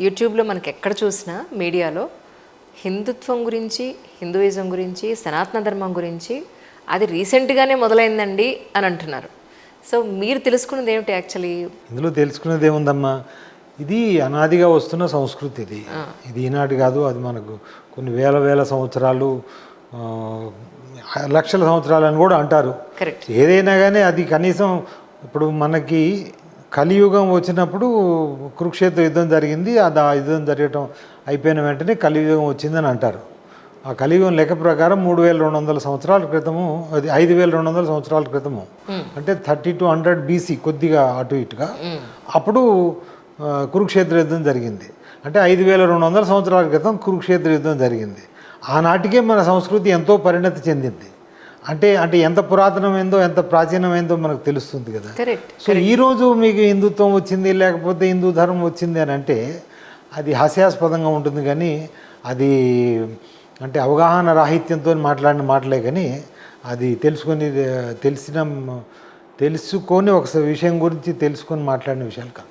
యూట్యూబ్లో మనకి ఎక్కడ చూసినా మీడియాలో హిందుత్వం గురించి హిందూయిజం గురించి సనాతన ధర్మం గురించి అది రీసెంట్గానే మొదలైందండి అని అంటున్నారు. సో మీరు తెలుసుకున్నది ఏమిటి యాక్చువల్లీ? ఇందులో తెలుసుకునేది ఏముందమ్మా? ఇది అనాదిగా వస్తున్న సంస్కృతి ఇది. ఇది ఈనాటి కాదు అది మనకు కొన్ని వేల వేల సంవత్సరాలు లక్షల సంవత్సరాలు అని కూడా అంటారు. కరెక్ట్. ఏదైనా కానీ అది కనీసం ఇప్పుడు మనకి కలియుగం వచ్చినప్పుడు కురుక్షేత్ర యుద్ధం జరిగింది. అది ఆ యుద్ధం జరగటం అయిపోయిన వెంటనే కలియుగం వచ్చిందని అంటారు. ఆ కలియుగం లెక్క ప్రకారం మూడు వేల రెండు వందల సంవత్సరాల క్రితము అది ఐదు వేల రెండు వందల సంవత్సరాల క్రితము. అంటే థర్టీ టు హండ్రెడ్ బీసీ కొద్దిగా అటు ఇటుగా అప్పుడు కురుక్షేత్ర యుద్ధం జరిగింది. అంటే ఐదు వేల రెండు వందల సంవత్సరాల క్రితం కురుక్షేత్ర యుద్ధం జరిగింది. ఆనాటికే మన సంస్కృతి ఎంతో పరిణతి చెందింది. అంటే అంటే ఎంత పురాతనమైందో ఎంత ప్రాచీనమైందో మనకు తెలుస్తుంది కదా. కరెక్ట్ సో ఈరోజు మీకు హిందుత్వం వచ్చింది లేకపోతే హిందూ ధర్మం వచ్చింది అని అంటే అది హాస్యాస్పదంగా ఉంటుంది కానీ అది అంటే అవగాహన రాహిత్యంతో మాట్లాడిన మాటలే కానీ అది తెలుసుకొని తెలిసిన తెలుసుకొని ఒక విషయం గురించి తెలుసుకొని మాట్లాడిన విషయాలు కాదు.